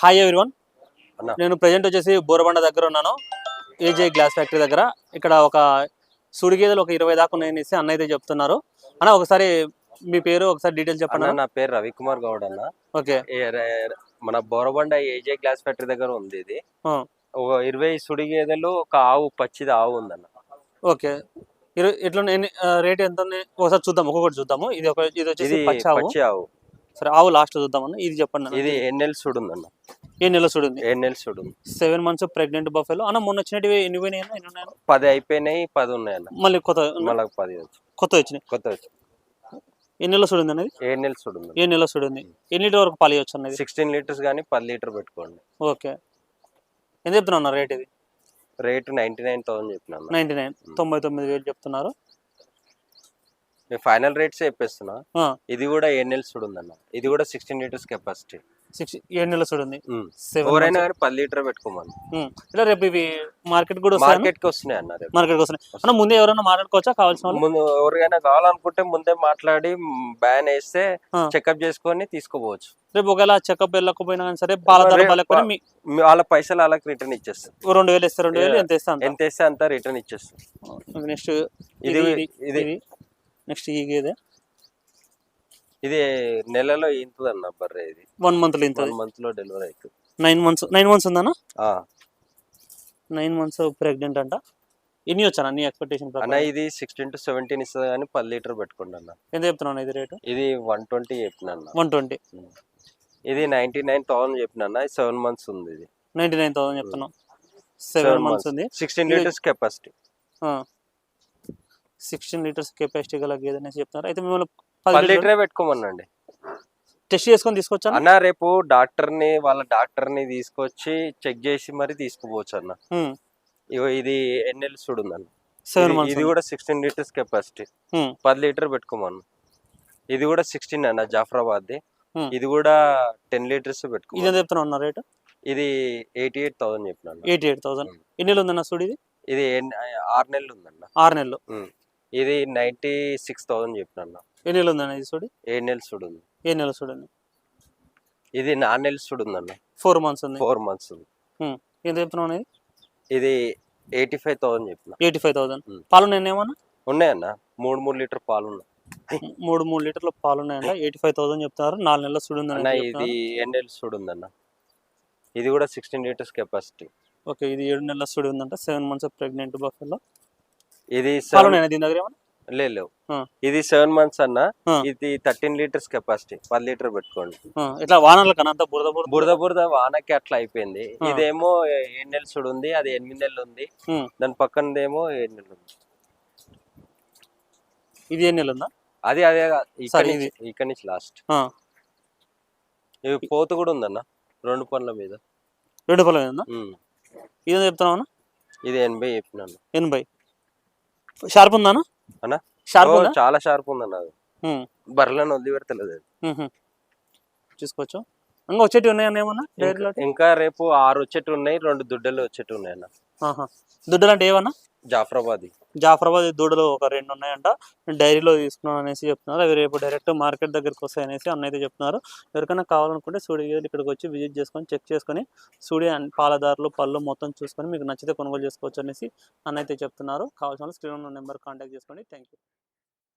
Hi everyone అన్న. నేను present వచ్చేసి బోరబండ దగ్గర ఉన్నాను. ఏజే గ్లాస్ ఫ్యాక్టరీ దగ్గర. ఇక్కడ ఒక సుడి గేదెలు ఒక ఇరవై దాకా ఉన్నాయనేసి అన్న అయితే చెప్తున్నారు. అన్న ఒకసారి మీ పేరు ఒకసారి డీటెయిల్స్ చెప్పండి. నా పేరు రవికుమార్ గౌడ్ అన్న. ఓకే. మన బోరబండ ఏజే గ్లాస్ ఫ్యాక్టరీ దగ్గర ఉంది ఇది. ఒక ఇరవై సుడి గేదెలు ఒక ఆవు పచ్చిది ఆవు ఉందన్న. ఓకే. ఇట్లా రేట్ ఎంత ఉంది ఒకసారి చూద్దాం ఒక్కొక్కటి చూద్దాము. ఇది ఒక ఇది వచ్చేసి పచ్చి ఆవు. సరే ఆవు లాస్ట్ చూద్దామన్న. ఇది చెప్పండి అన్న. ఇది ఎన్నెల్ సుడు ఉందన్న ఏ నెల సుడు ఉంది సెవెన్ మంత్స్ ప్రెగ్నెంట్ బఫెలో అన్న మొన్న వచ్చినవి ఎన్ని పోయినాయి అన్న? ఎన్ని ఉన్నాయన్న? పది అయిపోయినాయి పది ఉన్నాయి మళ్ళీ కొత్త మళ్ళీ పది వచ్చి కొత్త వచ్చినాయి? కొత్త వచ్చి ఎన్ని నెలలు చూడండి అనేది ఎన్నెల్ సుడు ఉంది ఏ నెల చూడండి ఎన్ని లీటర్ వరకు పాలు ఇవ్వచ్చు అన్నది? సిక్స్టీన్ లీటర్స్ కానీ పది లీటర్ పెట్టుకోండి. ఓకే. ఎంత చెప్తున్నా రేట్ ఇది? రేటు నైన్టీ నైన్ థౌసండ్ చెప్పిన నైన్టీ నైన్. తొంభై తొమ్మిది వేలు చెప్తున్నారు. నేను ఫైనల్ రేట్స్ చెప్పేస్తున్నా. ఇది కూడా ఎన్నెల్ సుడు ఉందన్న ఇది కూడా సిక్స్టీన్ లీటర్స్ కెపాసిటీ. ఏడు నెలలు చూడండి ఎవరైనా కానీ పది లీటర్ పెట్టుకోమని. ఇలా రేపు ఇవి మార్కెట్ కూడా మార్కెట్కి వస్తున్నాయి అన్న మార్కెట్ వస్తున్నాయి. అన్న ముందే ఎవరైనా మాట్లాడుకోవచ్చా? కావాల్సిన వాళ్ళు? ముందు ఎవరికైనా కావాలనుకుంటే ముందే మాట్లాడి బ్యాన్ వేస్తే. చెకప్ చేసుకొని తీసుకోపోవచ్చు. రేపు ఒకవేళ చెకప్ వెళ్ళకపోయినా కానీ సరే పాల ధర వాళ్ళ పైసలు వాళ్ళకి రిటర్న్ ఇచ్చేస్తాం రెండు వేలు ఇస్తే రెండు వేలు ఎంత ఇస్తా అంత ఎంత వేస్తే అంత రిటర్న్ ఇచ్చేస్తాం నెక్స్ట్ ఇది ఇది. నెక్స్ట్ ఈ గేదె? ఇది నెలలో ఇంతుంది అన్న బర్రె ఇది. వన్ మంత్ ఇంత వన్ మంత్లో డెలివరీ అవుతుంది నైన్ మంత్స్ నైన్ మంత్స్ ఉందన్న. నైన్ మంత్స్ ప్రెగ్నెంట్ అంట? ఎన్ని వచ్చాను నీ ఎక్స్పెక్టేషన్ అన్న ఇది సిక్స్టీన్ టు సెవెంటీన్ ఇస్తుంది కానీ పది లీటర్ పెట్టుకోండి అన్న ఎంత చెప్తున్నాను ఇది రేటు? ఇది వన్ ట్వంటీ చెప్పిన అన్న వన్ ట్వంటీ ఇది నైన్టీ నైన్ థౌసండ్ చెప్పిన అన్న సెవెన్ మంత్స్ ఉంది ఇది. నైన్టీ నైన్ థౌసండ్ చెప్తున్నాం సెవెన్ మంత్స్ ఉంది. Sixteen litres capacity sixteen litres capacity గల గేదె అనేసి చెప్తున్నారు. అయితే మిమ్మల్ని పది లీటర్ పెట్టుకోమనండి. టెస్ట్ చేసుకొని తీసుకొచ్చాను అన్న? రేపు డాక్టర్ని వాళ్ళ డాక్టర్ని తీసుకొచ్చి చెక్ చేసి మరి తీసుకుపోవచ్చు అన్న. ఇది ఎన్ఎల్ సెవెన్ ఇది- ఇది కూడా సిక్స్టీన్ లీటర్స్ కెపాసిటీ. పది లీటర్ పెట్టుకోమన్న. ఇది కూడా సిక్స్టీన్ అన్న జాఫరాబాద్. ఇది కూడా టెన్ లీటర్స్ ఇది పెట్టుకో ఎంత చెప్తున్నా అన్న రేటు? ఇది ఎయిటీ ఎయిట్ థౌసండ్ చెప్పిన ఎయిటీ ఎయిట్ థౌసండ్. ఎన్ని నెలలు ఉందన్న సుడి ఇది? ఇది ఆరు నెలలు ఉందన్న. ఆరు నెలలు. ఇది నైన్టీ సిక్స్ థౌసండ్ చెప్పిన అన్న ఎన్ని నెలలు ఉందన్న ఇది సుడి? ఏడు నెలలు సుడు ఉంది. ఏ నెలలు చూడండి ఇది నాలుగు నెలలు సుడు ఉందన్న. ఫోర్ మంత్స్ ఉంది. ఫోర్ మంత్స్ ఉంది. ఎంత చెప్తున్నావు అనేది ఇది? ఎయిటీ ఫైవ్ థౌసండ్ చెప్పిన. Eighty five thousand. పాలు ఉన్నాయి ఏమన్నా? ఉన్నాయన్న. మూడు మూడు లీటర్ పాలు ఉన్నాయి. మూడు మూడు లీటర్ల పాలు ఉన్నాయంట. ఎయిటీ ఫైవ్ థౌసండ్ చెప్తున్నారు. నాలుగు నెలల అన్న ఉందని ఇది ఎన్ఎల్ సుడు ఉందన్న. ఇది కూడా సిక్స్టీన్ లీటర్స్ కెపాసిటీ. ఓకే ఇది ఏడు నెలల సుడి ఉందంట. Seven months pregnant buffalo. ఇది పాలు సెవెన్ ఉన్నాయి దీని దగ్గర ఏమన్నా? లే- లేవు. ఆ. ఇది సెవెన్ మంత్స్ అన్న. ఇది థర్టీన్ లీటర్స్ కెపాసిటీ పది లీటర్ పెట్టుకోండి. ఇట్లా అంతా బురద బురద బురద బురద వానకి అట్లా అయిపోయింది. ఇదేమో ఏడు నెలలు సుడు ఉంది అది ఎనిమిది నెలలు ఉంది. దాని పక్కనదేమో ఏడు నెలలు ఉంది. ఇది ఏ నెల ఉందా? అది అదే ఇక్కడ నుంచి లాస్ట్ ఇవి పోతు కూడా ఉందన్న రెండు పనుల మీద. రెండు ఉందా? ఉమ్. ఇది చెప్తున్నావు ఇది ఎనభై చెప్పినాను. ఎనభై. షార్ప్ ఉందా అన్న? షార్ప్ చాలా షార్ప్ ఉందన్న అది. బర్రెలను వదిలి పెడతలేదు. చూసుకోవచ్చు. ఇంకా వచ్చేటివి ఉన్నాయన్న ఏమన్నా? డైరీలో ఇంకా- ఇంకా రేపు ఆరు వచ్చేటి ఉన్నాయి రెండు దుడ్డలు వచ్చేటి ఉన్నాయి అన్న ఆహా. దుడ్డలు అంటే ఏమన్నా జాఫరాబాద్. జాఫరాబాద్ దూడలు ఒక రెండు ఉన్నాయంట. డైరీలో తీసుకున్నాను అనేసి చెప్తున్నారు. అవి రేపు డైరెక్ట్ మార్కెట్ దగ్గరికి వస్తాయి అనేసి అన్న అయితే చెప్తున్నారు. ఎవరికైనా కావాలనుకుంటే సూడి గేదెలు ఇక్కడికి వచ్చి విజిట్ చేసుకొని చెక్ చేసుకొని సూడి అండ్ పాలదారులు పళ్ళు మొత్తం చూసుకొని మీకు నచ్చితే కొనుగోలు చేసుకోవచ్చు అనేసి అన్న అయితే చెప్తున్నారు. కావాల్సిన స్క్రీన్ నెంబర్ కాంటాక్ట్ చేసుకోండి. Thank you